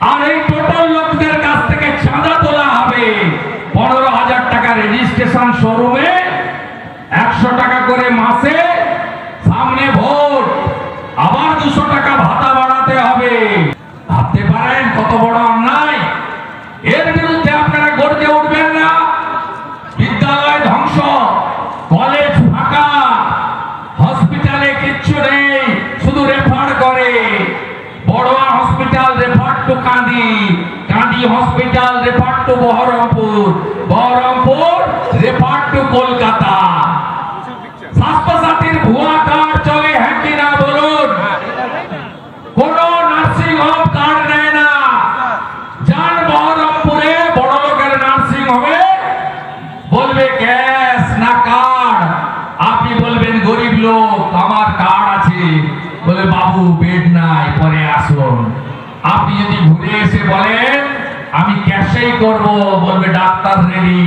আর এই টোটাল লোকদের কাছ থেকে চাঁদা তোলা হবে। পনেরো হাজার টাকা রেজিস্ট্রেশন শোরুমে, একশো টাকা করে মাসে, সামনে ভোট। আবার দুশো টাকা ভাতা বাড়াতে হবে। ভাবতে পারেন কত বড় অন্যায়? Refer to Baharampur. Baharampur refer to Kolkata. স্বাস্থ্যসাথীর ভুয়া কার্ড চলে হ্যাঁ কি না বলুন? কোন নার্সিং হোম কার্ড নেয় না। যান বহরমপুরে বড় লোকের নার্সিং হোমে বলবে না কার্ড। আপনি বলবেন গরিব লোক, আমার কার্ড আছে। বলে, বাবু, বেড নাই, পরে আসুন। আপনি যদি ঘুরে এসে বলেন আমি ক্যাশেই করব, বলবে doctor ready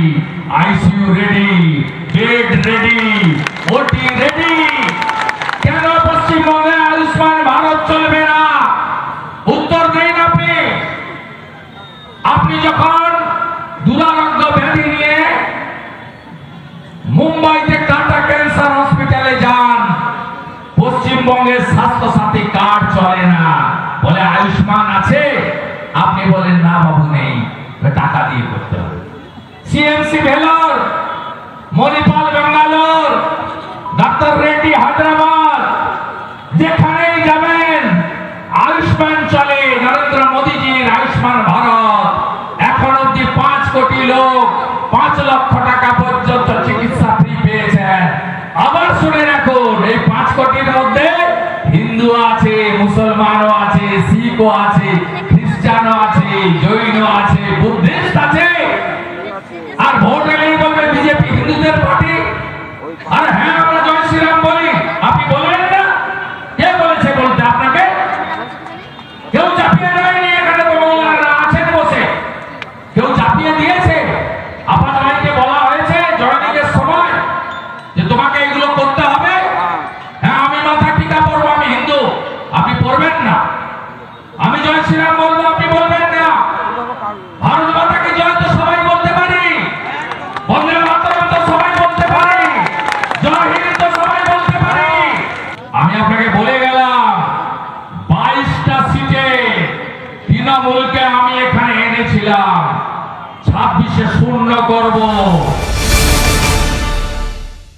ICU ready bed ready OT ready কেন পশ্চিমবঙ্গে আয়ুষ্মান ভারত চলবে না? উত্তর দিন আপনি। আপনি যখন দুরারোগ্য ব্যাধি নিয়ে মুম্বাইতে টাটা ক্যান্সার হসপিটালে যান, পশ্চিমবঙ্গের স্বাস্থ্য সাথী কার্ড চলে না। বলে আয়ুষ্মান আছে? আপনি বলেন, না বাবু, নেই। টাকা দিয়ে করতে হবে। সিএমসি ভেলোর, মণিপাল বেঙ্গালোর, ডাক্তার রেড্ডি হায়দ্রাবাদ, যেখানেই যাবেন, আয়ুষ্মান চলে, নরেন্দ্র মোদীজির আয়ুষ্মান ভারত। এখন অব্দি পাঁচ কোটি লোক, পাঁচ লক্ষ টাকা পর্যন্ত চিকিৎসা ফ্রি পেয়েছেন। আবার শুনে রাখুন, এই পাঁচ কোটির মধ্যে হিন্দু আছে, মুসলমানও আছে, শিখও আছে খ্রিস্টানও আছে জৈন আছে বুদ্ধিস্ট আছে। আর ভোট এলে বিজেপি হিন্দুদের পার্টি। আর তৃণমূলকে আমি এখানে এনেছিলাম। ছাব্বিশে শূন্য করব।